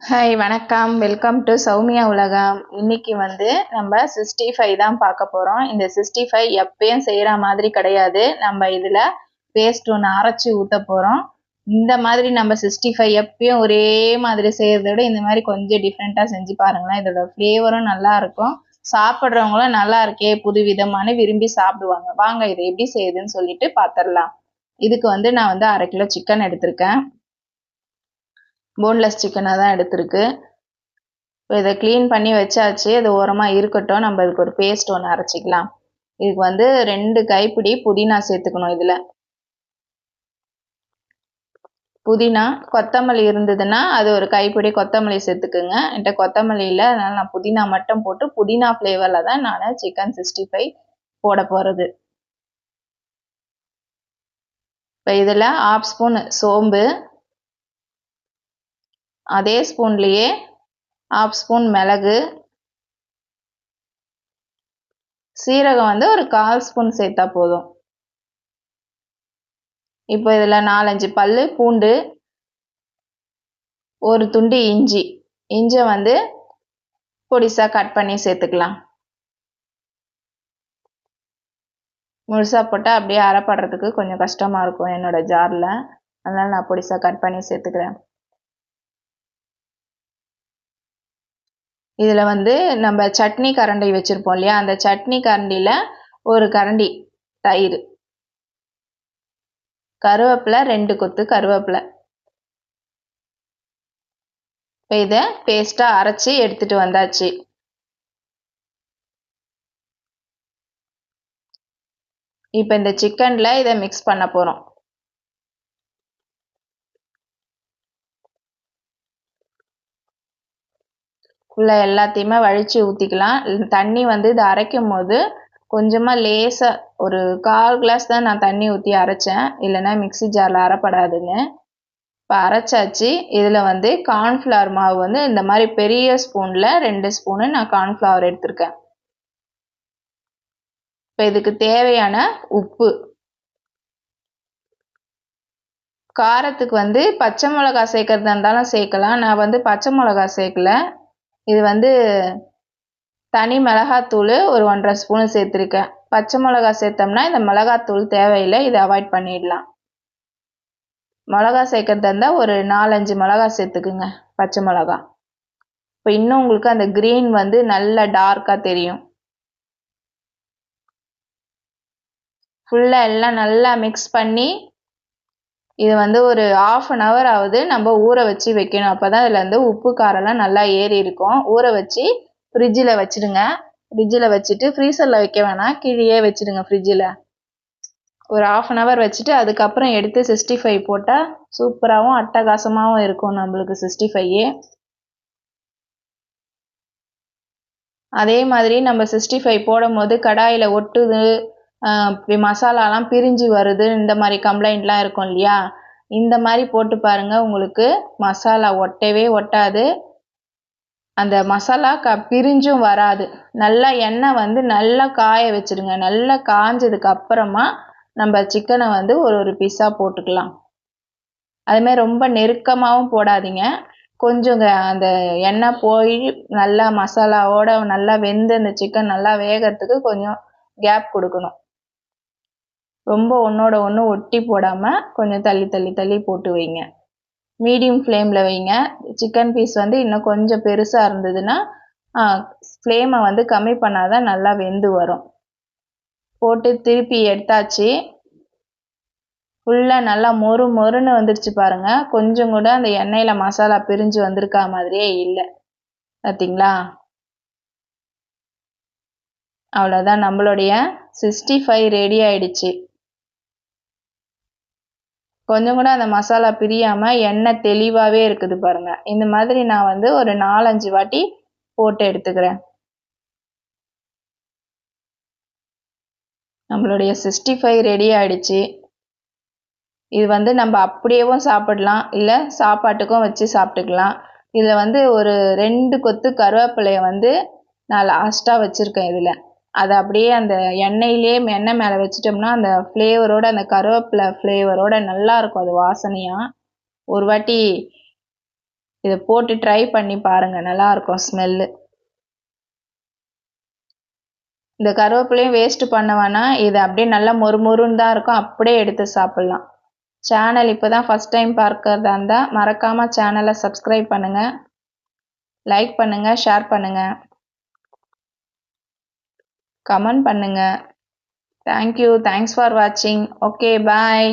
Hi வணக்கம். Welcome to Soumya உலகம். இன்னைக்கு வந்து நம்ம சிக்ஸ்டி ஃபைவ் தான் பார்க்க போகிறோம் இந்த சிக்ஸ்டி ஃபைவ் எப்பயும் செய்கிற மாதிரி கிடையாது. நம்ம இதில் பேஸ்ட் ஒன்று அரைச்சி ஊற்ற போகிறோம் இந்த மாதிரி நம்ம சிக்ஸ்டி ஃபைவ் எப்பயும் ஒரே மாதிரி செய்கிறத விட இந்த மாதிரி கொஞ்சம் டிஃப்ரெண்ட்டாக செஞ்சு பாருங்களேன். இதோட ஃப்ளேவரும் நல்லா இருக்கும். சாப்பிட்றவங்களும் நல்லா இருக்கே. புது விதமான விரும்பி சாப்பிடுவாங்க. வாங்க இதை எப்படி செய்யுதுன்னு சொல்லிட்டு பார்த்துடலாம் இதுக்கு வந்து நான் வந்து அரை கிலோ சிக்கன் எடுத்திருக்கேன். போன்லெஸ் சிக்கனாக தான் எடுத்திருக்கு. இப்போ இதை க்ளீன் பண்ணி வச்சாச்சு. இது ஓரமாக இருக்கட்டும். நம்ம இதுக்கு ஒரு பேஸ்ட் ஒன்று அரைச்சிக்கலாம். இதுக்கு வந்து ரெண்டு கைப்பிடி புதினா சேர்த்துக்கணும் இதில். புதினா கொத்தமல்லி இருந்ததுன்னா அது ஒரு கைப்பிடி கொத்தமல்லி சேர்த்துக்குங்க. என்கிட்ட கொத்தமல்லி இல்லை. அதனால் நான் புதினா மட்டும் போட்டு புதினா ஃப்ளேவரில் தான் நான் சிக்கன் சிக்ஸ்டி ஃபைவ் போட போகிறது இப்போ இதில் ஆஃப் ஸ்பூன் சோம்பு அதே ஸ்பூன்லேயே ஆஃப் ஸ்பூன் மிளகு சீரகம் வந்து ஒரு கால் ஸ்பூன் சேர்த்தா போதும். இப்போ இதில் நாலஞ்சு பல் பூண்டு ஒரு துண்டு இஞ்சி. இஞ்சை வந்து பொடிசாக கட் பண்ணி சேர்த்துக்கலாம். முழுசாக போட்டால் அப்படியே அரைப்படுறதுக்கு கொஞ்சம் கஷ்டமாக இருக்கும் என்னோடய ஜாரில் அதனால் நான் பொடிசாக கட் பண்ணி சேர்த்துக்கிறேன். இதில் வந்து நம்ம சட்னி கரண்டி வச்சுருப்போம் இல்லையா? அந்த சட்னி கரண்டியில் ஒரு கரண்டி தயிர். கருவேப்பிலை ரெண்டு கொத்து கருவேப்பிலை. இப்போ இதை பேஸ்ட்டாக அரைச்சி எடுத்துகிட்டு வந்தாச்சு. இப்போ இந்த சிக்கனில் இதை மிக்ஸ் பண்ண போகிறோம் உள்ள எல்லாத்தையுமே வழித்து ஊற்றிக்கலாம் தண்ணி வந்து இதை அரைக்கும் போது கொஞ்சமாக லேசாக ஒரு கால் கிளாஸ் தான் நான் தண்ணி ஊற்றி அரைச்சேன். இல்லைன்னா மிக்சி ஜாரில் அரைப்படாதுன்னு. இப்போ அரைச்சாச்சு. இதில் வந்து கார்ன்ஃப்ளவர் மாவு வந்து இந்த மாதிரி பெரிய ஸ்பூனில் ரெண்டு ஸ்பூனு நான் கார்ன்ஃப்ளவர் எடுத்திருக்கேன். இப்போ இதுக்கு தேவையான உப்பு. காரத்துக்கு வந்து பச்சை மிளகா சேர்க்கறதா இருந்தாலும் சேர்க்கலாம். நான் வந்து பச்சை மிளகா சேர்க்கல. இது வந்து தனி மிளகாத்தூள் ஒரு ஒன்றரை ஸ்பூனு சேர்த்துருக்கேன். பச்சை மிளகா சேர்த்தோம்னா இந்த மிளகாத்தூள் தேவையில்லை இதை அவாய்ட் பண்ணிடலாம். மிளகா சேர்க்கறதா இருந்தால் ஒரு நாலஞ்சு மிளகா சேர்த்துக்குங்க பச்சை மிளகா இப்போ இன்னும் உங்களுக்கு அந்த க்ரீன் வந்து நல்ல டார்க்காக தெரியும். ஃபுல்லாக எல்லாம் நல்லா மிக்ஸ் பண்ணி இது வந்து ஒரு ஆஃப் அன் ஹவர் ஆகுது நம்ம ஊற வச்சு வைக்கணும். அப்போ தான் இதில் வந்து உப்பு காரம்லாம் நல்லா ஏறி இருக்கும். ஊற வச்சு ஃப்ரிட்ஜில் வச்சுடுங்க. ஃப்ரிட்ஜில் வச்சுட்டு ஃப்ரீசரில் வைக்க வேணாம். கீழே வச்சுடுங்க ஃப்ரிட்ஜில் ஒரு ஆஃப் அன் ஹவர் வச்சுட்டு அதுக்கப்புறம் எடுத்து சிக்ஸ்டி ஃபைவ் போட்டால் சூப்பராகவும் அட்டகாசமாகவும் இருக்கும் நம்மளுக்கு சிக்ஸ்டி ஃபைவ் அதே மாதிரி நம்ம சிக்ஸ்டி ஃபைவ் போடும் போது கடாயில் ஒட்டுது மசாலாலாம் பிரிஞ்சு வருது இந்த மாதிரி கம்ப்ளைண்ட்லாம் இருக்கும் இல்லையா? இந்த மாதிரி போட்டு பாருங்கள் உங்களுக்கு மசாலா ஒட்டவே ஒட்டாது. அந்த மசாலா க பிரிஞ்சும் வராது. நல்லா எண்ணெய் வந்து நல்லா காய வச்சுடுங்க நல்லா காஞ்சதுக்கு அப்புறமா நம்ம சிக்கனை வந்து ஒரு ஒரு பீஸாக போட்டுக்கலாம். அதுமாதிரி ரொம்ப நெருக்கமாகவும் போடாதீங்க. கொஞ்சம் அந்த எண்ணெய் போய் நல்லா மசாலாவோட நல்லா வெந்து அந்த சிக்கன் நல்லா வேகிறதுக்கு கொஞ்சம் கேப் கொடுக்கணும். ரொம்ப ஒன்றோட ஒன்று ஒட்டி போடாமல் கொஞ்சம் தள்ளி தள்ளி தள்ளி போட்டு வைங்க. மீடியம் ஃப்ளேமில் வைங்க. சிக்கன் பீஸ் வந்து இன்னும் கொஞ்சம் பெருசாக இருந்ததுன்னா ஃப்ளேமை வந்து கம்மி பண்ணால் தான் நல்லா வெந்து வரும். போட்டு திருப்பி எடுத்தாச்சு. ஃபுல்லாக நல்லா மொறு மொறுன்னு வந்துடுச்சு பாருங்கள் கொஞ்சம் கூட அந்த எண்ணெயில் மசாலா பிரிஞ்சு வந்திருக்கா மாதிரியே இல்லை. பார்த்தீங்களா அவ்வளோதான் நம்மளுடைய சிக்ஸ்டி ஃபைவ் ரெடி ஆயிடுச்சு. கொஞ்சம் கூட அந்த மசாலா பிரியாமல் எண்ணெய் தெளிவாகவே இருக்குது பாருங்கள் இந்த மாதிரி நான் வந்து ஒரு நாலஞ்சு வாட்டி போட்டு எடுத்துக்கிறேன். நம்மளுடைய சிக்ஸ்டி ஃபைவ் ரெடி ஆயிடுச்சு. இது வந்து நம்ம அப்படியேவும் சாப்பிடலாம் இல்லை சாப்பாட்டுக்கும் வச்சு சாப்பிட்டுக்கலாம். இதில் வந்து ஒரு ரெண்டு கொத்து கருவேப்பிலையை வந்து நான் லாஸ்ட்டாக வச்சுருக்கேன் இதில். அதை அப்படியே அந்த எண்ணெயிலே எண்ணெய் மேலே வச்சிட்டோம்னா அந்த ஃப்ளேவரோட அந்த கருவேப்பிலை ஃப்ளேவரோட நல்லா இருக்கும். அது வாசனையாக ஒரு வாட்டி இதை போட்டு ட்ரை பண்ணி பாருங்கள் நல்லாயிருக்கும் ஸ்மெல்லு இந்த கருவேப்பிலையும் வேஸ்ட்டு பண்ண வேணாம். இது அப்படியே நல்லா மொறு மொறுன்னு தான் இருக்கும். அப்படியே எடுத்து சாப்பிட்லாம். சேனல் இப்போ தான் ஃபஸ்ட் டைம் பார்க்கறதா இருந்தால் மறக்காமல் சேனலை சப்ஸ்கிரைப் பண்ணுங்கள் லைக் பண்ணுங்கள் ஷேர் பண்ணுங்கள் கமெண்ட் பண்ணுங்கள் தேங்க்யூ தேங்க்ஸ் ஃபார் வாட்சிங் ஓகே பாய்